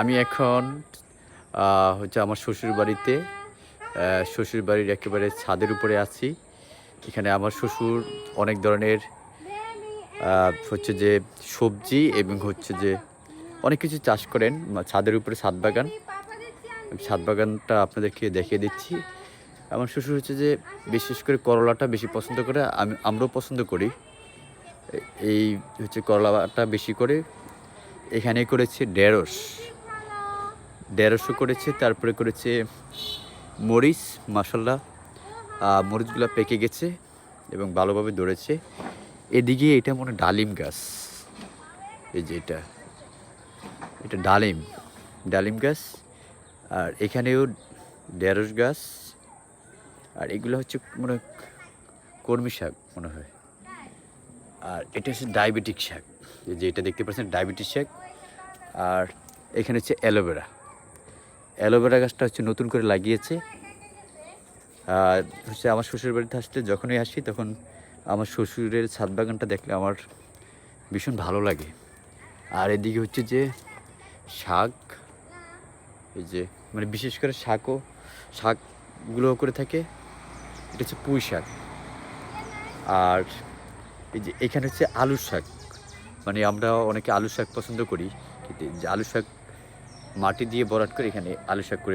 আমি এখন হচ্ছে আমার শ্বশুর বাড়িতে শ্বশুর বাড়ির একেবারে ছাদের উপরে আছি। এখানে আমার শ্বশুর অনেক ধরনের হচ্ছে যে সবজি এবং হচ্ছে যে অনেক কিছু চাষ করেন ছাদের উপরে ছাদ বাগান। ছাদ বাগানটা আপনাদেরকে দেখিয়ে দিচ্ছি। আমার শ্বশুর হচ্ছে যে বিশেষ করে করলাটা বেশি পছন্দ করে, আমি, আমরাও পছন্দ করি। এই হচ্ছে করলাটা বেশি করে। এখানে করেছে ঢেঁড়স। ঢেঁড়সও করেছে, তারপরে করেছে মরিচ মশলা মরিচগুলো পেকে গেছে এবং ভালোভাবে ধরেছে। এদিকে এটা মনে ডালিম গাছ। এই যে এটা এটা ডালিম ডালিম গাছ। আর এখানেও ঢেঁড়স গাছ। আর এগুলো হচ্ছে মনে কর্মী শাক মনে হয়। আর এটা হচ্ছে ডায়াবেটিক শাক। যে এটা দেখতে পাচ্ছেন ডায়াবেটিস শাক। আর এখানে হচ্ছে অ্যালোভেরা। অ্যালোভেরা গাছটা হচ্ছে নতুন করে লাগিয়েছে। আর হচ্ছে আমার শ্বশুর বাড়িতে আসলে যখনই আসি তখন আমার শ্বশুরের ছাদ বাগানটা দেখলে আমার ভীষণ ভালো লাগে। আর এদিকে হচ্ছে যে শাক, এই যে মানে বিশেষ করে শাকও শাকগুলো করে থাকে। এটা হচ্ছে পুঁই শাক। আর এই যে এখানে হচ্ছে আলুর শাক। মানে আমরা অনেকে আলু শাক পছন্দ করি যে আলু শাক মাটি দিয়ে বরাট করে এখানে আলু শাক করে